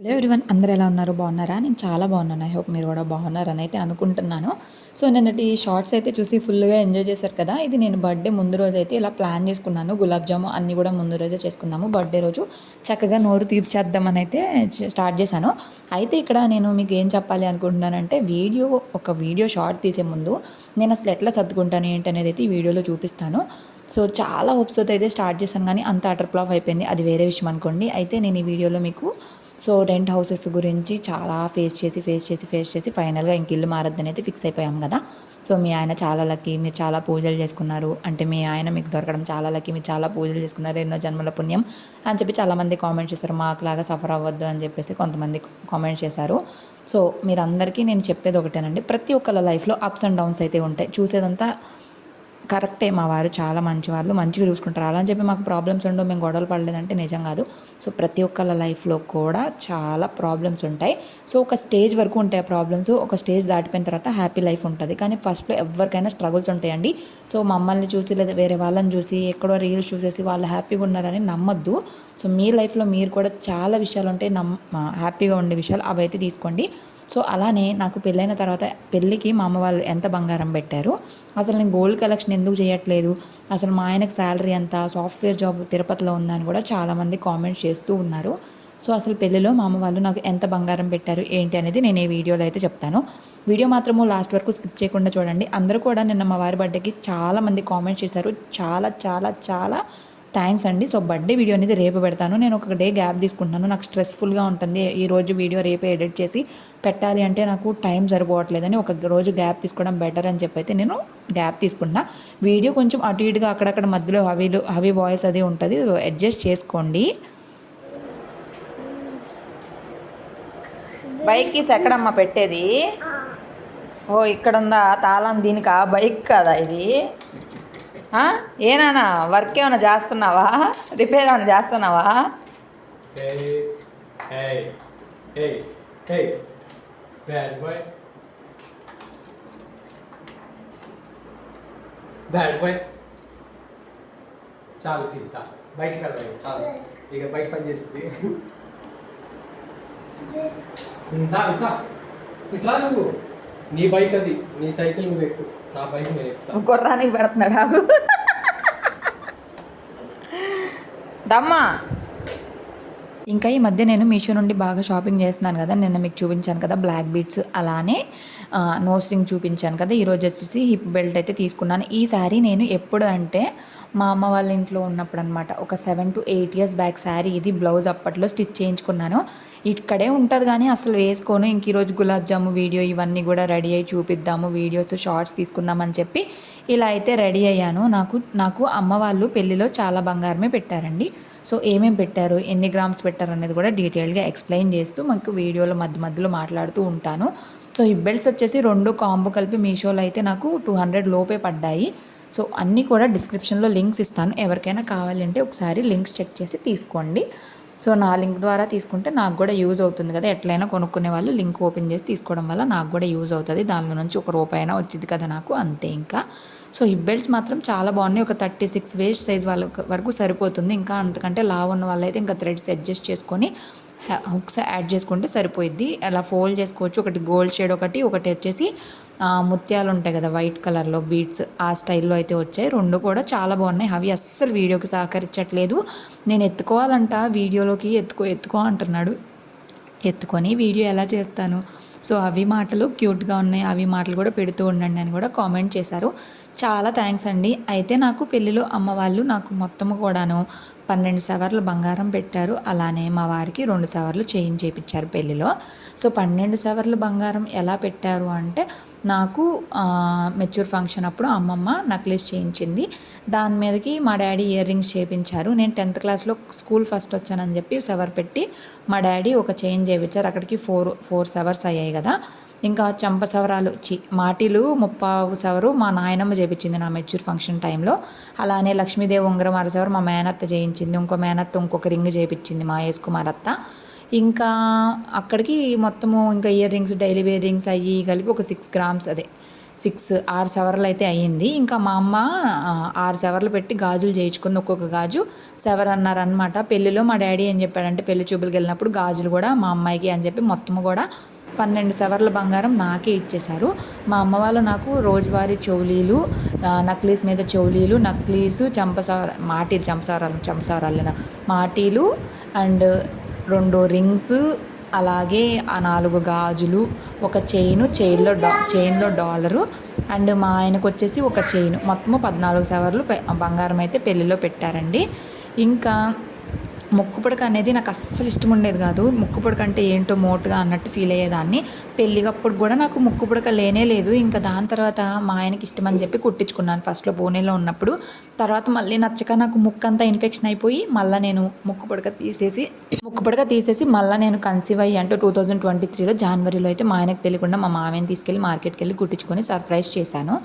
Hello everyone అందరు ఎలా ఉన్నారు? బాగున్నారా? నేను చాలా బాగున్నాను. ఐ హోప్ మీరు కూడా బాగున్నారని అయితే అనుకుంటున్నాను. సో నిన్నటి షార్ట్స్ అయితే చూసి ఫుల్గా ఎంజాయ్ చేశారు కదా? ఇది నేను బర్త్డే ముందు రోజు అయితే ఇలా ప్లాన్ చేసుకున్నాను. గులాబ్ జాము అన్నీ కూడా ముందు రోజే చేసుకున్నాము బర్త్డే రోజు చక్కగా నోరు తీర్చేద్దామని అయితే స్టార్ట్ చేశాను. అయితే ఇక్కడ నేను మీకు ఏం చెప్పాలి అనుకుంటున్నానంటే వీడియో ఒక వీడియో షార్ట్ తీసే ముందు నేను అసలు ఎట్లా సర్దుకుంటాను ఏంటి అనేది అయితే ఈ వీడియోలో చూపిస్తాను. సో చాలా హోప్స్తో అయితే స్టార్ట్ చేశాను కానీ అంత అటర్ ఫ్లాప్ అయిపోయింది. అది వేరే విషయం అనుకోండి. అయితే నేను ఈ వీడియోలో మీకు సో రెంట్ హౌసెస్ గురించి చాలా ఫేస్ చేసి ఫేస్ చేసి ఫేస్ చేసి ఫైనల్గా ఇంక ఇల్లు మారద్దని అయితే ఫిక్స్ అయిపోయాం కదా. సో మీ ఆయన చాలా లక్కీ మీరు చాలా పూజలు చేసుకున్నారు. అంటే మీ ఆయన మీకు దొరకడం చాలా లక్కీ మీరు చాలా పూజలు చేసుకున్నారు. ఎన్నో జన్మల పుణ్యం అని చెప్పి చాలామంది కామెంట్ చేశారు. మాకులాగా సఫర్ అవ్వద్దు అని చెప్పేసి కొంతమంది కామెంట్ చేశారు. సో మీరందరికీ నేను చెప్పేది ఒకటేనండి. ప్రతి ఒక్కళ్ళ లైఫ్లో అప్స్ అండ్ డౌన్స్ అయితే ఉంటాయి. చూసేదంతా కరెక్టే మా వారు చాలా మంచి వాళ్ళు మంచిగా చూసుకుంటారు. అలా అని చెప్పి మాకు ప్రాబ్లమ్స్ ఉండవు మేము గొడవలు పడలేదంటే నిజం కాదు. సో ప్రతి ఒక్కళ్ళ లైఫ్లో కూడా చాలా ప్రాబ్లమ్స్ ఉంటాయి. సో ఒక స్టేజ్ వరకు ఉంటాయి ప్రాబ్లమ్స్ ఒక స్టేజ్ దాటిపోయిన తర్వాత హ్యాపీ లైఫ్ ఉంటుంది. కానీ ఫస్ట్లో ఎవరికైనా స్ట్రగుల్స్ ఉంటాయండి. సో మమ్మల్ని చూసి లేదా వేరే వాళ్ళని చూసి ఎక్కడో రీల్స్ చూసేసి వాళ్ళు హ్యాపీగా ఉన్నారని నమ్మద్దు. సో మీ లైఫ్లో మీరు కూడా చాలా విషయాలు ఉంటాయి. నమ్ హ్యాపీగా ఉండే విషయాలు అవైతే తీసుకోండి. సో అలానే నాకు పెళ్ళైన తర్వాత పెళ్ళికి మా అమ్మ వాళ్ళు ఎంత బంగారం పెట్టారు అసలు నేను గోల్డ్ కలెక్షన్ ఎందుకు చేయట్లేదు అసలు మా ఆయనకు శాలరీ ఎంత సాఫ్ట్వేర్ జాబ్ తిరుపతిలో ఉందని కూడా చాలామంది కామెంట్స్ చేస్తూ ఉన్నారు. సో అసలు పెళ్ళిలో మా అమ్మ వాళ్ళు నాకు ఎంత బంగారం పెట్టారు ఏంటి అనేది నేను ఈ వీడియోలో అయితే చెప్తాను. వీడియో మాత్రము లాస్ట్ వరకు స్కిప్ చేయకుండా చూడండి. అందరూ కూడా నిన్న మా వారి బర్త్డేకి చాలామంది కామెంట్స్ చేశారు. చాలా చాలా చాలా థ్యాంక్స్ అండి. సో బర్త్డే వీడియో అనేది రేపు పెడతాను. నేను ఒక డే గ్యాప్ తీసుకుంటున్నాను. నాకు స్ట్రెస్ఫుల్గా ఉంటుంది. ఈ రోజు వీడియో రేపే ఎడిట్ చేసి పెట్టాలి అంటే నాకు టైం సరిపోవట్లేదని ఒక రోజు గ్యాప్ తీసుకోవడం బెటర్ అని చెప్పి అయితే నేను గ్యాప్ తీసుకుంటున్నా. వీడియో కొంచెం అటు ఇటుగా అక్కడక్కడ మధ్యలో హవీలు హవీ వాయిస్ అది ఉంటుంది. అడ్జస్ట్ చేసుకోండి. బైక్ కీస్ ఎక్కడమ్మా పెట్టేది? ఓ ఇక్కడ ఉందా తాళం దీనికి? ఆ బైక్ కదా ఇది? ఏనానా వర్క్ ఏమైనా చేస్తున్నావా? రిపేర్ ఏమైనా చేస్తున్నావా? Hey, hey, hey, hey, bad boy. Bad boy. చాలు తింటా. బయటికి వెళ్ళాలి చాలు. ఇక బయట పని చేస్తుంది. ఇంతా ఇట్లా ఇట్లా నువ్వు. నీ బైక్ అది. నీ సైకిల్ నువ్వు ఎక్కు గుర్రానికి పెడుతున్నాడు దమ్మా. ఇంకా ఈ మధ్య నేను మీషో నుండి బాగా షాపింగ్ చేస్తున్నాను కదా నిన్న మీకు చూపించాను కదా బ్లాక్ బీట్స్ అలానే నో స్ట్రింగ్ చూపించాను కదా ఈరోజు వచ్చేసి హిప్ బెల్ట్ అయితే తీసుకున్నాను. ఈ శారీ నేను ఎప్పుడు అంటే మా అమ్మ వాళ్ళ ఇంట్లో ఉన్నప్పుడు అనమాట ఒక seven to eight years back sari ఇది బ్లౌజ్ అప్పట్లో స్టిచ్ చేయించుకున్నాను. ఇక్కడే ఉంటుంది కానీ అసలు వేసుకోను. ఇంక ఈరోజు గులాబ్ జాము వీడియో ఇవన్నీ కూడా రెడీ అయ్యి చూపిద్దాము. వీడియోస్ షార్ట్స్ తీసుకుందామని చెప్పి ఇలా అయితే రెడీ అయ్యాను. నాకు నాకు అమ్మ వాళ్ళు పెళ్ళిలో చాలా బంగారమే పెట్టారండి. సో ఏమేం పెట్టారు ఎన్ని గ్రామ్స్ పెట్టారు అనేది కూడా డీటెయిల్గా ఎక్స్ప్లెయిన్ చేస్తూ మాకు వీడియోలో మధ్య మధ్యలో మాట్లాడుతూ ఉంటాను. సో ఈ బెల్ట్స్ వచ్చేసి రెండు కాంబో కలిపి మీషోలో అయితే నాకు టూ హండ్రెడ్ లోపే పడ్డాయి. సో అన్నీ కూడా డిస్క్రిప్షన్లో లింక్స్ ఇస్తాను. ఎవరికైనా కావాలంటే ఒకసారి లింక్స్ చెక్ చేసి తీసుకోండి. సో నా లింక్ ద్వారా తీసుకుంటే నాకు కూడా యూజ్ అవుతుంది కదా. ఎట్లయినా కొనుక్కునే వాళ్ళు లింక్ ఓపెన్ చేసి తీసుకోవడం వల్ల నాకు కూడా యూజ్ అవుతుంది. దానిలో నుంచి ఒక రూపాయి అయినా వచ్చింది కదా నాకు అంతే ఇంకా. సో ఈ బెల్ట్స్ మాత్రం చాలా బాగున్నాయి. ఒక థర్టీ సిక్స్ వేస్ట్ సైజ్ వాళ్ళ వరకు సరిపోతుంది. ఇంకా అంతకంటే లావు ఉన్న వాళ్ళైతే ఇంకా థ్రెడ్స్ అడ్జస్ట్ చేసుకొని హుక్స్ యాడ్ చేసుకుంటే సరిపోయిద్ది. అలా ఫోల్డ్ చేసుకోవచ్చు. ఒకటి గోల్డ్ షేడ్ ఒకటి ఒకటి వచ్చేసి ముత్యాలు ఉంటాయి కదా వైట్ కలర్లో బీడ్స్ ఆ స్టైల్లో అయితే వచ్చాయి. రెండు కూడా చాలా బాగున్నాయి. అవి అస్సలు వీడియోకి సహకరించట్లేదు. నేను ఎత్తుకోవాలంట వీడియోలోకి ఎత్తుకో ఎత్తుకో అంటున్నాడు. ఎత్తుకొని వీడియో ఎలా చేస్తాను? సో అవి మాటలు క్యూట్గా ఉన్నాయి. అవి మాటలు కూడా పెడుతూ ఉండండి అని కూడా కామెంట్ చేశారు. చాలా థ్యాంక్స్ అండి. అయితే నాకు పెళ్ళిలో అమ్మ వాళ్ళు నాకు మొత్తము కూడాను పన్నెండు సవర్లు బంగారం పెట్టారు. అలానే మా వారికి రెండు సవర్లు చేంజ్ చేయించారు పెళ్ళిలో. సో పన్నెండు సవర్లు బంగారం ఎలా పెట్టారు అంటే నాకు మెచ్యూర్ ఫంక్షన్ అప్పుడు అమ్మమ్మ నక్లెస్ చేయించింది. దాని మీదకి మా డాడీ ఇయర్ రింగ్స్ చేయించారు నేను టెన్త్ క్లాస్లో స్కూల్ ఫస్ట్ వచ్చానని చెప్పి సవర్ పెట్టి మా డాడీ ఒక చేంజ్ చేయించారు అక్కడికి ఫోర్ ఫోర్ సవర్స్ అయ్యాయి కదా. ఇంకా చంప సవరాలు చి మాటిలు ముప్పావు సవరు మా నాయనమ్మ చేపించింది నా మెచ్యూర్ ఫంక్షన్ టైంలో. అలానే లక్ష్మీదేవి ఉంగరం అరసవరు మా మేనత్త చేయించింది ఇంకో మేనత్త ఇంకొక రింగ్ చేయించింది మా యేసుకుమార్ అత్త ఇంకా అక్కడికి మొత్తము ఇంకా earrings daily wear rings అయ్యి కలిపి ఒక సిక్స్ గ్రామ్స్ అదే సిక్స్ ఆరు సవర్లు అయితే అయ్యింది. ఇంకా మా అమ్మ ఆరు సవర్లు పెట్టి గాజులు చేయించుకుంది ఒక్కొక్క గాజు సెవర్ అన్నారనమాట పెళ్ళిలో మా డాడీ ఏం చెప్పాడంటే పెళ్ళి చూపులకు వెళ్ళినప్పుడు గాజులు కూడా మా అమ్మాయికి అని చెప్పి మొత్తం కూడా పన్నెండు సవర్ల బంగారం నాకే ఇచ్చేశారు. మా అమ్మ వాళ్ళు నాకు రోజువారీ చెవులీలు నక్లీస్ మీద చెవులీలు నక్లీసు చంపసార మాటీలు చంపసారాలు చంపసారాలు మాటీలు అండ్ రెండు రింగ్స్ అలాగే ఆ నాలుగు గాజులు ఒక చైను చైన్లో డా చైన్లో డాలరు అండ్ మా ఆయనకు వచ్చేసి ఒక చైన్. మొత్తము పద్నాలుగు సవర్లు పె- బంగారం అయితే పెళ్ళిలో పెట్టారండి. ఇంకా ముక్కు పుడక అనేది నాకు అస్సలు ఇష్టం ఉండేది కాదు. ముక్కు పుడక అంటే ఏంటో మోటుగా అన్నట్టు ఫీల్ అయ్యేదాన్ని. పెళ్ళికప్పుడు కూడా నాకు ముక్కు పుడక లేనే లేదు. ఇంకా దాని తర్వాత మా ఆయనకి ఇష్టం అని చెప్పి కుట్టించుకున్నాను ఫస్ట్లో బోనేలో ఉన్నప్పుడు. తర్వాత మళ్ళీ నచ్చక నాకు ముక్కు అంతా ఇన్ఫెక్షన్ అయిపోయి మళ్ళీ నేను ముక్కు పుడక తీసేసి ముక్కు పుడక తీసేసి మళ్ళీ నేను కన్సీవ్ అయ్యి అంటే టూ థౌజండ్ ట్వంటీ త్రీలో జనవరిలో అయితే మా ఆయనకు తెలియకుండా మా మామయ్యని తీసుకెళ్ళి మార్కెట్కి వెళ్ళి కుట్టించుకొని సర్ప్రైజ్ చేశాను.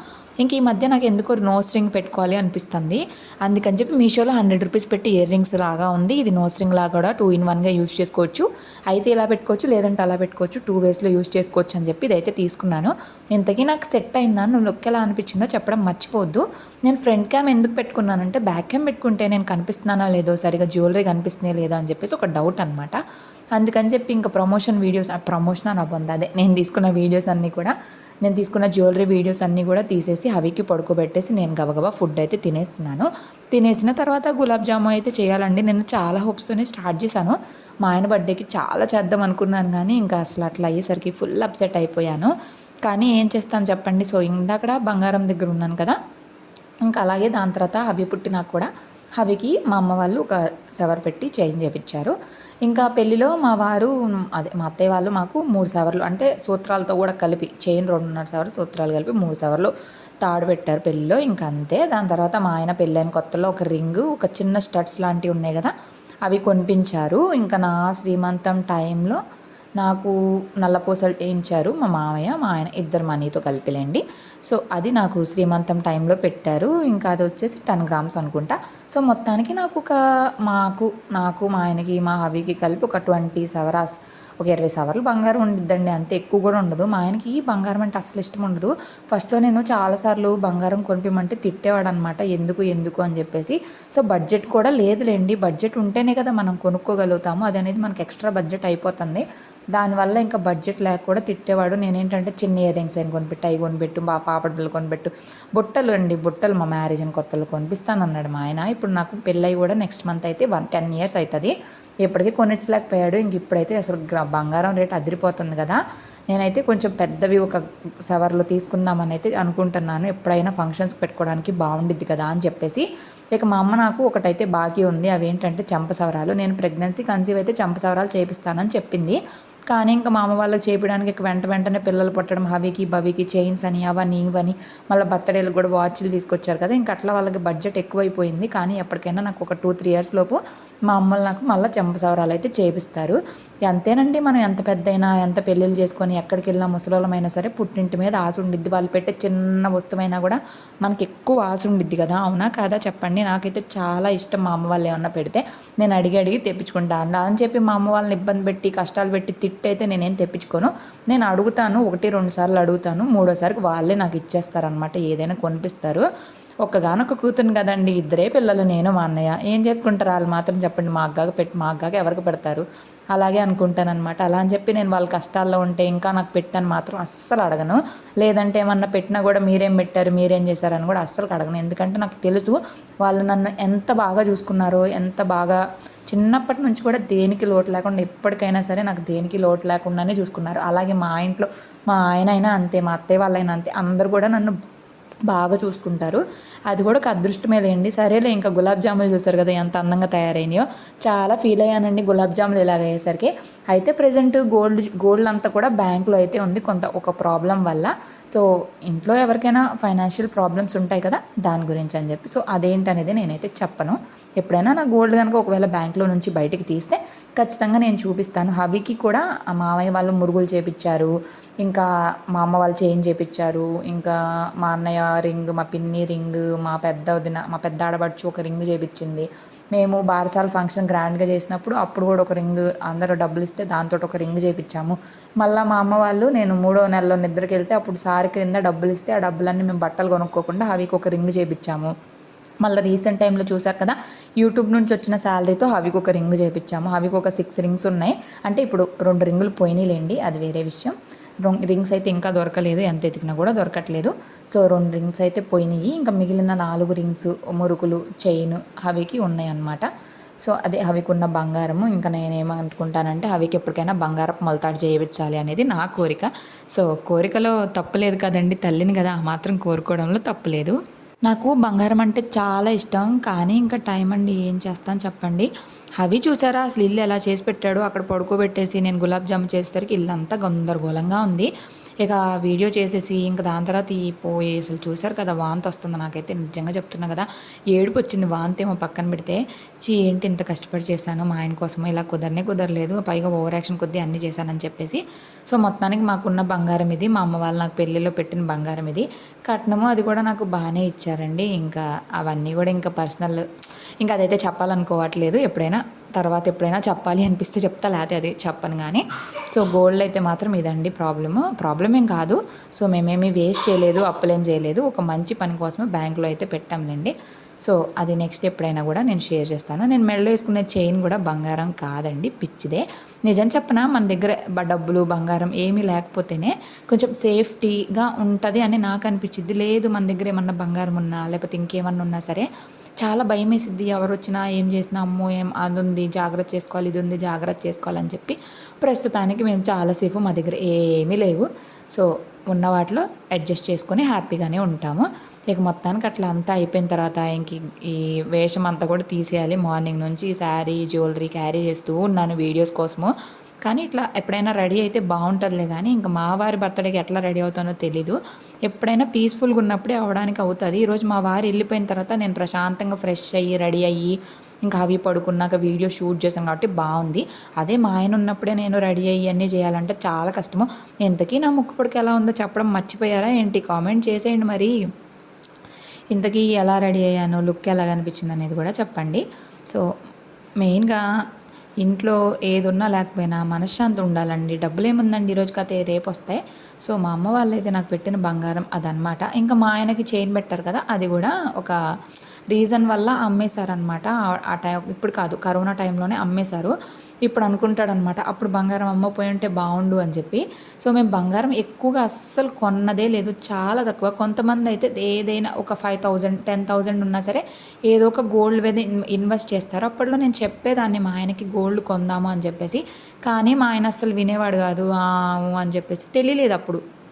ఇంక ఈ మధ్య నాకు ఎందుకో నోస్ రింగ్ పెట్టుకోవాలి అనిపిస్తుంది. అందుకని చెప్పి మీషోలో హండ్రెడ్ రూపీస్ పెట్టి ఇయర్ రింగ్స్ లాగా ఉంది. ఇది నోస్ రింగ్ లాగా కూడా టూ ఇన్ వన్గా యూస్ చేసుకోవచ్చు. అయితే ఇలా పెట్టుకోవచ్చు లేదంటే అలా పెట్టుకోవచ్చు. టూ వేస్లో యూస్ చేసుకోవచ్చు అని చెప్పి ఇదైతే తీసుకున్నాను. ఇంతకీ నాకు సెట్ అయిందా? నువ్వు లుక్ ఎలా అనిపించిందో చెప్పడం మర్చిపోవద్దు. నేను ఫ్రంట్ క్యామ్ ఎందుకు పెట్టుకున్నానంటే బ్యాక్ క్యామ్ పెట్టుకుంటే నేను కనిపిస్తున్నానా లేదో సరిగా జ్యువెలరీ కనిపిస్తుందో లేదో అని చెప్పేసి ఒక డౌట్ అనమాట అందుకని చెప్పి ఇంకా ప్రమోషన్ వీడియోస్ ప్రమోషన్ అని అవ్వంది అదే. నేను తీసుకున్న వీడియోస్ అన్నీ కూడా నేను తీసుకున్న జ్యువెలరీ వీడియోస్ అన్నీ కూడా తీసేసి హవికి పడుకోబెట్టేసి నేను గబగబా ఫుడ్ అయితే తినేస్తున్నాను. తినేసిన తర్వాత గులాబ్ జామున్ అయితే చేయాలండి. నేను చాలా హోప్స్తోనే స్టార్ట్ చేశాను. మా ఆయన బర్త్డేకి చాలా చేద్దాం అనుకున్నాను కానీ ఇంకా అసలు అట్లా అయ్యేసరికి ఫుల్ అప్సెట్ అయిపోయాను. కానీ ఏం చేస్తాను చెప్పండి? సో ఇందాక బంగారం దగ్గర ఉన్నాను కదా. ఇంకా అలాగే దాని తర్వాత హవి పుట్టినాక కూడా హవికి మా అమ్మ వాళ్ళు ఒక సవర్ పెట్టి చేంజ్ చేయించారు ఇంకా పెళ్ళిలో మా వారు అదే మా అత్తయ్య వాళ్ళు మాకు మూడు సవర్లు అంటే సూత్రాలతో కూడా కలిపి చైన్ రెండున్నర సవర్లు సూత్రాలు కలిపి మూడు సవర్లు తాడు పెట్టారు పెళ్ళిలో. ఇంకా అంతే దాని తర్వాత మా ఆయన పెళ్ళైన కొత్తలో ఒక రింగ్ ఒక చిన్న స్టడ్స్ లాంటివి ఉన్నాయి కదా అవి కొనిపించారు. ఇంకా నా శ్రీమంతం టైంలో నాకు నల్లపూసలు వేయించారు మా మామయ్య మా ఆయన ఇద్దరు మనీతో కలిపిలేండి. సో అది నాకు శ్రీమంతం టైంలో పెట్టారు. ఇంకా అది వచ్చేసి టెన్ గ్రామ్స్ అనుకుంటా. సో మొత్తానికి నాకు ఒక మాకు నాకు మా ఆయనకి మా హవికి కలిపి ఒక ట్వంటీ సవరాస్ ఒక ఇరవై సవర్లు బంగారం ఉండిద్దండి. అంతే ఎక్కువ కూడా ఉండదు. మా ఆయనకి ఈ బంగారం అంటే అసలు ఇష్టం ఉండదు. ఫస్ట్లో నేను చాలాసార్లు బంగారం కొనిపించమంటే తిట్టేవాడు అనమాట ఎందుకు ఎందుకు అని చెప్పేసి. సో బడ్జెట్ కూడా లేదులేండి. బడ్జెట్ ఉంటేనే కదా మనం కొనుక్కోగలుగుతాము. అది అనేది మనకి ఎక్స్ట్రా బడ్జెట్ అయిపోతుంది. దానివల్ల ఇంకా బడ్జెట్ లేక కూడా తిట్టేవాడు. నేనేంటంటే చిన్న ఇయర్ రింగ్స్ అని కొనిపెట్టు అవి కొనిపెట్టు పాప పాపడి బిళ్ళలు కొనిపెట్టు. బుట్టలు అండి బుట్టలు మా మ్యారేజ్ అని కొత్తలు కొనిపిస్తానన్నాడు మా ఆయన. ఇప్పుడు నాకు పెళ్ళయి కూడా నెక్స్ట్ మంత్ అయితే వన్ టెన్ ఇయర్స్ అవుతుంది ఇప్పటికీ కొనిచ్చలేకపోయాడు. ఇంక ఇప్పుడైతే అసలు బంగారం రేట్ అదిరిపోతుంది కదా. నేనైతే కొంచెం పెద్దవి ఒక సవర్లో తీసుకుందామని అయితే అనుకుంటున్నాను. ఎప్పుడైనా ఫంక్షన్స్కి పెట్టుకోవడానికి బాగుండిద్ది కదా అని చెప్పేసి. ఇక మా అమ్మ నాకు ఒకటైతే బాకీ ఉంది. అవి ఏంటంటే చెంప సవరాలు. నేను ప్రెగ్నెన్సీ కన్సీవ్ అయితే చెంప సవరాలు చేపిస్తానని చెప్పింది. కానీ ఇంకా మా అమ్మ వాళ్ళకి చేపించడానికి ఇక వెంట వెంటనే పిల్లలు పుట్టడం హవికి బవికి చైన్స్ అని అవని ఇవని మళ్ళీ బర్త్డేలు కూడా వాచ్లు తీసుకొచ్చారు కదా. ఇంకా అట్లా వాళ్ళకి బడ్జెట్ ఎక్కువైపోయింది. కానీ ఎప్పటికైనా నాకు ఒక టూ త్రీ ఇయర్స్ లోపు మా అమ్మలు నాకు మళ్ళీ చెంపసవరాలు అయితే చేపిస్తారు. అంతేనండి మనం ఎంత పెద్దయినా ఎంత పెళ్ళిళ్ళు చేసుకొని ఎక్కడికి వెళ్ళినా ముసలోళ్ళమైనా సరే పుట్టింటి మీద ఆశ ఉండిద్ది. వాళ్ళు పెట్టే చిన్న వస్తువైనా కూడా మనకి ఎక్కువ ఆశ ఉండిద్ది కదా. అవునా కాదా? చెప్పండి. నాకైతే చాలా ఇష్టం మా అమ్మ వాళ్ళు ఏమన్నా పెడితే నేను అడిగి అడిగి తెప్పించుకుంటాను అని చెప్పి మా అమ్మ వాళ్ళని ఇబ్బంది పెట్టి కష్టాలు పెట్టి తిట్టి అయితే నేనేం తెప్పించుకోను. నేను అడుగుతాను ఒకటి రెండు సార్లు అడుగుతాను మూడోసారికి వాళ్ళే నాకు ఇచ్చేస్తారనమాట ఏదైనా కొనిపిస్తారు. ఒక్కగానొక్క కూతురు కదండి. ఇద్దరే పిల్లలు నేను మా అన్నయ్య. ఏం చేసుకుంటారు? వాళ్ళు మాత్రం చెప్పండి మా అగ్గాగా పెట్టి మా అగ్గాగా ఎవరికి పెడతారు? అలాగే అనుకుంటానన్నమాట. అలా అని చెప్పి నేను వాళ్ళ కష్టాల్లో ఉంటే ఇంకా నాకు పెట్టాను మాత్రం అస్సలు అడగను. లేదంటే ఏమన్నా పెట్టినా కూడా మీరేం పెట్టారు? మీరేం చేశారని కూడా అస్సలు అడగను. ఎందుకంటే నాకు తెలుసు వాళ్ళు నన్ను ఎంత బాగా చూసుకున్నారో ఎంత బాగా చిన్నప్పటి నుంచి కూడా దేనికి లోటు లేకుండా ఎప్పటికైనా సరే నాకు దేనికి లోటు లేకుండానే చూసుకున్నారు. అలాగే మా ఇంట్లో మా ఆయన అయినా అంతే మా అత్తయ్య వాళ్ళైనా అంతే. అందరు కూడా నన్ను బాగా చూసుకుంటారు. అది కూడా ఒక అదృష్టమే లేండి సరేలే ఇంకా గులాబ్ జాములు చూసారు కదా ఎంత అందంగా తయారైనాయో. చాలా ఫీల్ అయ్యానండి గులాబ్ జాములు ఇలాగ అయ్యేసరికి. అయితే ప్రజెంట్ గోల్డ్ గోల్డ్ అంతా కూడా బ్యాంక్లో అయితే ఉంది కొంత ఒక ప్రాబ్లం వల్ల. సో ఇంట్లో ఎవరికైనా ఫైనాన్షియల్ ప్రాబ్లమ్స్ ఉంటాయి కదా దాని గురించి అని చెప్పి. సో అదేంటనేది నేనైతే చెప్పను. ఎప్పుడైనా నా గోల్డ్ కనుక ఒకవేళ బ్యాంక్లో నుంచి బయటికి తీస్తే ఖచ్చితంగా నేను చూపిస్తాను. హవికి కూడా ఆ మామయ్య వాళ్ళు మురుగులు చేపించారు. ఇంకా మా అమ్మ వాళ్ళు చేంజ్ చేపించారు. ఇంకా మా అన్నయ్య రింగ్ మా పిన్ని రింగ్ మా పెద్ద వదిన మా పెద్ద ఆడబడుచు ఒక రింగ్ చేపించింది. మేము బారసాల ఫంక్షన్ గ్రాండ్గా చేసినప్పుడు అప్పుడు కూడా ఒక రింగ్ అందరూ డబ్బులు ఇస్తే దాంతో ఒక రింగ్ చేయించాము మళ్ళీ మా అమ్మ వాళ్ళు నేను మూడో నెలలో నిద్రకి వెళ్తే అప్పుడు సారి క్రింద డబ్బులు ఇస్తే ఆ డబ్బులన్నీ మేము బట్టలు కొనుక్కోకుండా అవికి ఒక రింగ్ చేయించాము మళ్ళీ రీసెంట్ టైంలో చూసారు కదా యూట్యూబ్ నుంచి వచ్చిన శాలరీతో హవికి ఒక రింగ్ చేయించాము హవికి ఒక సిక్స్ రింగ్స్ ఉన్నాయి. అంటే ఇప్పుడు రెండు రింగులు పోయినాయిలేండి అది వేరే విషయం. రింగ్స్ అయితే ఇంకా దొరకలేదు ఎంత ఎతికినా కూడా దొరకట్లేదు. సో రెండు రింగ్స్ అయితే పోయినాయి. ఇంకా మిగిలిన నాలుగు రింగ్స్ మురుకులు చైన్ హవికి ఉన్నాయి అన్నమాట. సో అదే హవికి ఉన్న బంగారము. ఇంకా నేనేమనుకుంటానంటే హవికి ఎప్పటికైనా బంగారపు మొలతాడు చేయించాలి అనేది నా కోరిక. సో కోరికలో తప్పులేదు కదండి తల్లిని కదా ఆ మాత్రం కోరుకోవడంలో తప్పులేదు నాకు బంగారం అంటే చాలా ఇష్టం కానీ ఇంకా టైం అండి ఏం చేస్తాను చెప్పండి. అవి చూసారా? అసలు ఇల్లు ఎలా చేసి పెట్టాడు అక్కడ పడుకోబెట్టేసి నేను గులాబ్ జామ్ చేసేసరికి ఇల్లు అంతా గందరగోళంగా ఉంది. ఇక వీడియో చేసేసి ఇంకా దాని తర్వాత ఈ పోయి అసలు చూశారు కదా వాంతి వస్తుంది నాకైతే నిజంగా చెప్తున్నా కదా. ఏడుపు వచ్చింది వాంతి ఏమో పక్కన పెడితే చీ ఏంటి ఇంత కష్టపడి చేశాను మా ఆయన కోసమో ఇలా కుదరనే కుదరలేదు పైగా ఓవర్ యాక్షన్ కొద్దీ అన్నీ చేశానని చెప్పేసి. సో మొత్తానికి మాకున్న బంగారం ఇది మా అమ్మ వాళ్ళు నాకు పెళ్ళిలో పెట్టిన బంగారం ఇది. కట్నము అది కూడా నాకు బాగానే ఇచ్చారండి. ఇంకా అవన్నీ కూడా ఇంకా పర్సనల్ ఇంకా అదైతే చెప్పాలనుకోవట్లేదు ఎప్పుడైనా. తర్వాత ఎప్పుడైనా చెప్పాలి అనిపిస్తే చెప్తా లేకపోతే అది చెప్పను కానీ సో గోల్డ్ అయితే మాత్రం ఇదండి ప్రాబ్లము ప్రాబ్లం ఏం కాదు. సో మేమేమి వేస్ట్ చేయలేదు అప్పులేం చేయలేదు. ఒక మంచి పని కోసమే బ్యాంకులో అయితే పెట్టాంలేండి. సో అది నెక్స్ట్ ఎప్పుడైనా కూడా నేను షేర్ చేస్తాను. నేను మెడలో వేసుకునే చైన్ కూడా బంగారం కాదండి పిచ్చిదే. నిజం చెప్పనా మన దగ్గర డబ్బులు బంగారం ఏమీ లేకపోతేనే కొంచెం సేఫ్టీగా ఉంటుంది అని నాకు అనిపించింది లేదు మన దగ్గర ఏమన్నా బంగారం ఉన్నా లేకపోతే ఇంకేమన్నా ఉన్నా సరే చాలా భయం వేసిద్ది ఎవరు వచ్చినా ఏం చేసినా అమ్మో ఏం అది ఉంది జాగ్రత్త చేసుకోవాలి ఇది ఉంది జాగ్రత్త చేసుకోవాలని చెప్పి ప్రస్తుతానికి మేము చాలాసేపు మా దగ్గర ఏమీ లేవు. సో ఉన్న వాటిలో అడ్జస్ట్ చేసుకొని హ్యాపీగానే ఉంటాము. ఇక మొత్తానికి అట్లా అంతా అయిపోయిన తర్వాత ఇంక ఈ- వేషం అంతా కూడా తీసేయాలి. మార్నింగ్ నుంచి శారీ జ్యువెలరీ క్యారీ చేస్తూ ఉన్నాను వీడియోస్ కోసము. కానీ ఇట్లా ఎప్పుడైనా రెడీ అయితే బాగుంటుందిలే కానీ ఇంకా మా వారి బర్త్డేకి ఎట్లా రెడీ అవుతానో తెలీదు. ఎప్పుడైనా పీస్ఫుల్గా ఉన్నప్పుడే అవడానికి అవుతుంది. ఈరోజు మా వారు వెళ్ళిపోయిన తర్వాత నేను ప్రశాంతంగా ఫ్రెష్ అయ్యి రెడీ అయ్యి ఇంకా అవి పడుకున్నాక వీడియో షూట్ చేసాం కాబట్టి బాగుంది. అదే మా ఆయన ఉన్నప్పుడే నేను రెడీ అయ్యి అన్నీ చేయాలంటే చాలా కష్టము. ఎంతకీ నా ముక్కుపొడికి ఎలా ఉందో చెప్పడం మర్చిపోయారా ఏంటి? కామెంట్ చేసేయండి మరి. ఇంతకీ ఎలా రెడీ అయ్యాను? లుక్ ఎలా కనిపించింది అనేది కూడా చెప్పండి. సో మెయిన్గా ఇంట్లో ఏది ఉన్నా లేకపోయినా మనశ్శాంతి ఉండాలండి. డబ్బులు ఏముందండి ఈరోజు కతే రేపు వస్తాయి సో మా అమ్మ వాళ్ళు అయితే నాకు పెట్టిన బంగారం అదనమాట ఇంకా మా ఆయనకి చైన్ పెట్టారు కదా అది కూడా ఒక రీజన్ వల్ల అమ్మేశారనమాట ఆ టైం ఇప్పుడు కాదు కరోనా టైంలోనే అమ్మేశారు. ఇప్పుడు అనుకుంటాడనమాట అప్పుడు బంగారం అమ్మపోయి ఉంటే బాగుండు అని చెప్పి. సో మేము బంగారం ఎక్కువగా అస్సలు కొన్నదే లేదు చాలా తక్కువ. కొంతమంది అయితే ఏదైనా ఒక ఫైవ్ థౌజండ్ టెన్ థౌజండ్ ఉన్నా సరే ఏదో ఒక గోల్డ్ మీద ఇన్వెస్ట్ చేస్తారు. అప్పట్లో నేను చెప్పేదాన్ని మా ఆయనకి గోల్డ్ కొందాము అని చెప్పేసి. కానీ మా ఆయన అస్సలు వినేవాడు కాదు అని చెప్పేసి. తెలియలేదు అప్పుడు.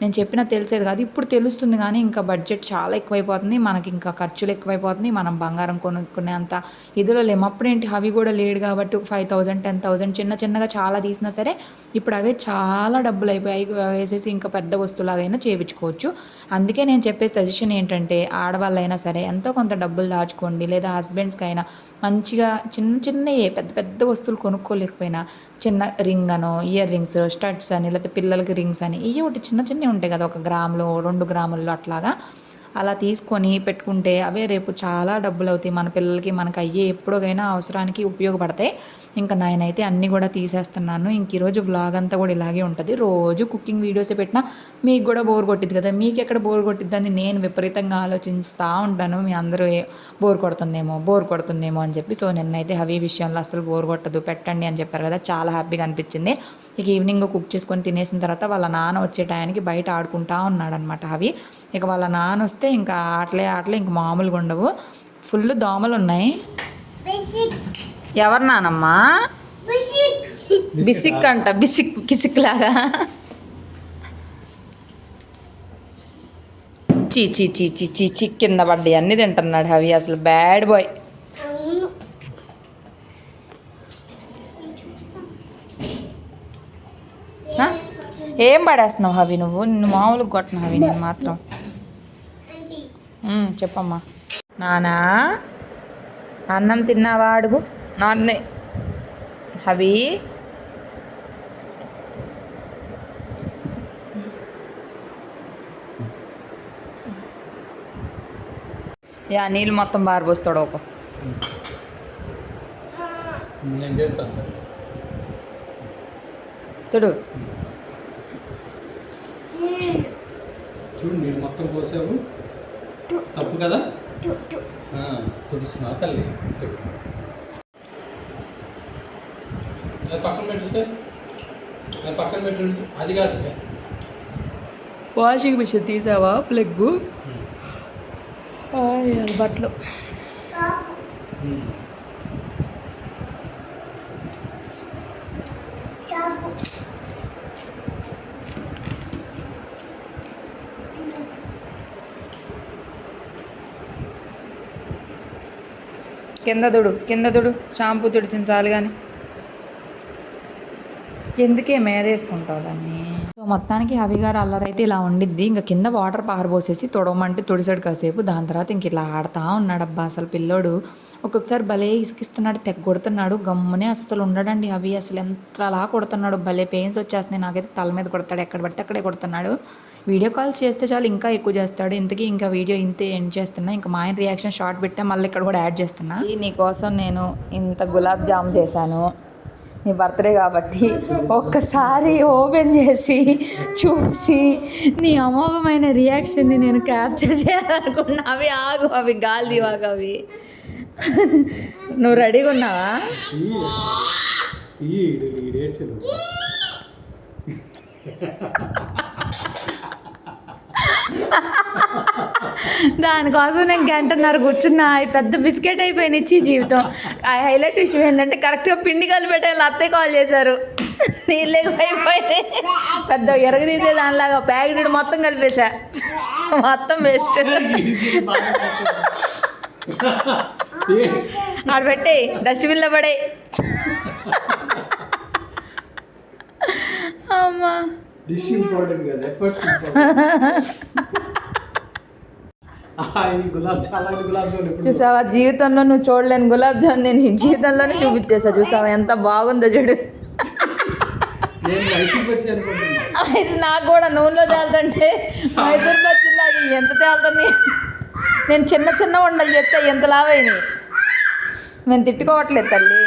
నేను చెప్పినా తెలిసేది కాదు. ఇప్పుడు తెలుస్తుంది కానీ ఇంకా బడ్జెట్ చాలా ఎక్కువైపోతుంది. మనకి ఇంకా ఖర్చులు ఎక్కువైపోతుంది మనం బంగారం కొనుక్కునే అంత ఇదిలో లేము. అప్పుడేంటి? అవి కూడా లేడు కాబట్టి ఒక ఫైవ్ థౌజండ్ టెన్ థౌజండ్ చిన్న చిన్నగా చాలా తీసినా సరే ఇప్పుడు అవే చాలా డబ్బులు అయిపోయాయి వేసేసి ఇంకా పెద్ద వస్తువులాగైనా చేయించుకోవచ్చు అందుకే నేను చెప్పే సజెషన్ ఏంటంటే ఆడవాళ్ళైనా సరే ఎంతో కొంత డబ్బులు దాచుకోండి. లేదా హస్బెండ్స్కి అయినా మంచిగా చిన్న చిన్నయే పెద్ద పెద్ద వస్తువులు కొనుక్కోలేకపోయినా చిన్న రింగ్ అనో ఇయర్ రింగ్స్ స్టడ్స్ అని లేకపోతే పిల్లలకి రింగ్స్ అని ఇవి ఒకటి చిన్న చిన్న ఉంటాయి కదా ఒక గ్రాములో రెండు గ్రాముల్లో అట్లాగా. అలా తీసుకొని పెట్టుకుంటే అవే రేపు చాలా డబ్బులు అవుతాయి మన పిల్లలకి మనకి అయ్యే ఎప్పుడోగైనా అవసరానికి ఉపయోగపడతాయి. ఇంకా నేనైతే అన్నీ కూడా తీసేస్తున్నాను. ఇంక ఈరోజు బ్లాగ్ అంతా కూడా ఇలాగే ఉంటుంది. రోజు కుకింగ్ వీడియోసే పెట్టినా మీకు కూడా బోర్ కొట్టింది కదా. మీకు ఎక్కడ బోర్ కొట్టిద్దని నేను విపరీతంగా ఆలోచిస్తూ ఉంటాను. మీ అందరూ బోర్ కొడుతుందేమో బోర్ కొడుతుందేమో అని చెప్పి. సో నిన్నైతే హవీ విషయంలో అసలు బోర్ కొట్టదు. పెట్టండి అని చెప్పారు కదా. చాలా హ్యాపీగా అనిపించింది. ఇక ఈవినింగ్ కుక్ చేసుకొని తినేసిన తర్వాత వాళ్ళ నాన్న వచ్చే టయానికి బయట ఆడుకుంటా ఉన్నాడనమాట అవి ఇక వాళ్ళ నాన్న వస్తే ఇంకా ఆటలే ఆటలే ఇంక మామూలుగా ఉండవు. ఫుల్ దోమలు ఉన్నాయి. ఎవరు నానమ్మా? బిసిక్. అంట బిసిక్ కిసిక్ లాగా చీ చీ చీ చీ చీ చీ కింద పడ్డాయి. అన్ని తింటున్నాడు అవి అసలు బ్యాడ్ బాయ్. ఏం పడేస్తున్నావు హవి నువ్వు? నిన్ను మామూలుగా కొట్టిన హవి నేను మాత్రం. చెప్పమ్మా. నానా అన్నం తిన్నావా అడుగు. నాన్నే. హవి. యా నీళ్ళు మొత్తం బారిపోస్తాడు ఒక. చూడు చూడు నీళ్ళు మొత్తం పోసావు. తప్పు కదా? ఆ, తుడుస్తున్నా తల్లి. తుడు. ఇలా పక్కన పెట్టు సార్. ఇలా పక్కన పెట్టు అది కాదు. వాషింగ్ మిషన్ తీసావా? ప్లగ్ బట్టలు. కింద దుడు కింద దుడు షాంపూ తుడిసిన చాలు కానీ ఎందుకే మేదేసుకుంటావు దాన్ని? మొత్తానికి హవి గారు అల్లరైతే ఇలా ఉండిద్ది. ఇంకా కింద వాటర్ పారబోసేసి తొడవమంటే తొడిసాడు కాసేపు. దాని తర్వాత ఇంక ఇలా ఆడుతూ ఉన్నాడు అబ్బా అసలు పిల్లోడు. ఒక్కొక్కసారి భలే ఇసుకిస్తున్నాడు తెగ కొడుతున్నాడు గమ్మునే అస్సలు ఉండడండి అవి అసలు ఎంత అలా కొడుతున్నాడు. భలే పెయిన్స్ వచ్చేస్తున్నాయి. నాకైతే తల మీద కొడతాడు. ఎక్కడ పడితే అక్కడే కొడుతున్నాడు. వీడియో కాల్స్ చేస్తే చాలు ఇంకా ఎక్కువ చేస్తాడు. ఇంతకీ ఇంకా వీడియో ఇంతే ఎండ్ చేస్తున్నా. ఇంకా మా ఆయన రియాక్షన్ షార్ట్ పెట్టా. మళ్ళీ ఇక్కడ కూడా యాడ్ చేస్తున్నా. నీకోసం నేను ఇంత గులాబ్ జామ్ చేశాను. నీ బర్త్డే కాబట్టి ఒక్కసారి ఓపెన్ చేసి చూసి నీ అమోఘమైన రియాక్షన్ని నేను క్యాప్చర్ చేయాలనుకున్నా అవి ఆగు అవి గాలి దివాగు అవి నువ్వు రెడీగా ఉన్నావా ఈ ఈ ఈడు ఈడేడ్చదు దానికోసం నేను గంటన్నర కూర్చున్నా. పెద్ద బిస్కెట్ అయిపోయింది ఇచ్చి జీవితం. ఆ హైలైట్ విషయం ఏంటంటే కరెక్ట్గా పిండి కలిపెట్టే అత్తయ్య కాల్ చేశారు. నీళ్ళు అయిపోయింది. పెద్ద ఎరగదీసే దానిలాగా ప్యాకెట్ మొత్తం కలిపేశా మొత్తం బెస్ట్ ఆడ పెట్టి డస్ట్బిన్లో పడే. అమ్మా డిష్ ఇంపార్టెంట్ కదా ఎఫర్ట్స్ ఈ గులాబ్ చాలా గులాబ్ జామున్ ఎప్పుడు చూసావా? జీవితంలో నువ్వు చూడలేని గులాబ్ జామ్ నేను జీవితంలోనే చూపించేసా చూసావా? ఎంత బాగుందో చూడు. అయితే నాకు కూడా నూనెలో తేలుతుంటే మైసూర్ బజ్జీలాగా ఎంత తేలుతున్నాయి? నేను చిన్న చిన్న వండలు చెప్తే ఎంత లావైనాయి మేము తిట్టుకోవట్లేదు తల్లి.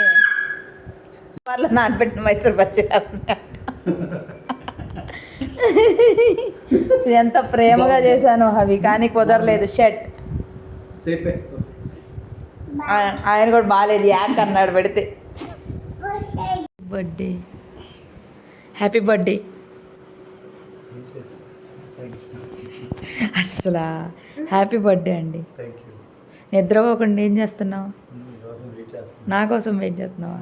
వాళ్ళు నానబెట్టిన మైసూర్ బజ్జీలా ఎంత ప్రేమగా చేశాను అవి కానీ కుదరలేదు. షర్ట్ ఆయన కూడా బాగాలేదు యాక్ అన్నాడు పెడితే. బర్త్డే. Happy birthday. అసలు హ్యాపీ బర్త్డే అండి. నిద్రపోకుండా ఏం చేస్తున్నావు? నా కోసం వెయిట్ చేస్తున్నావా?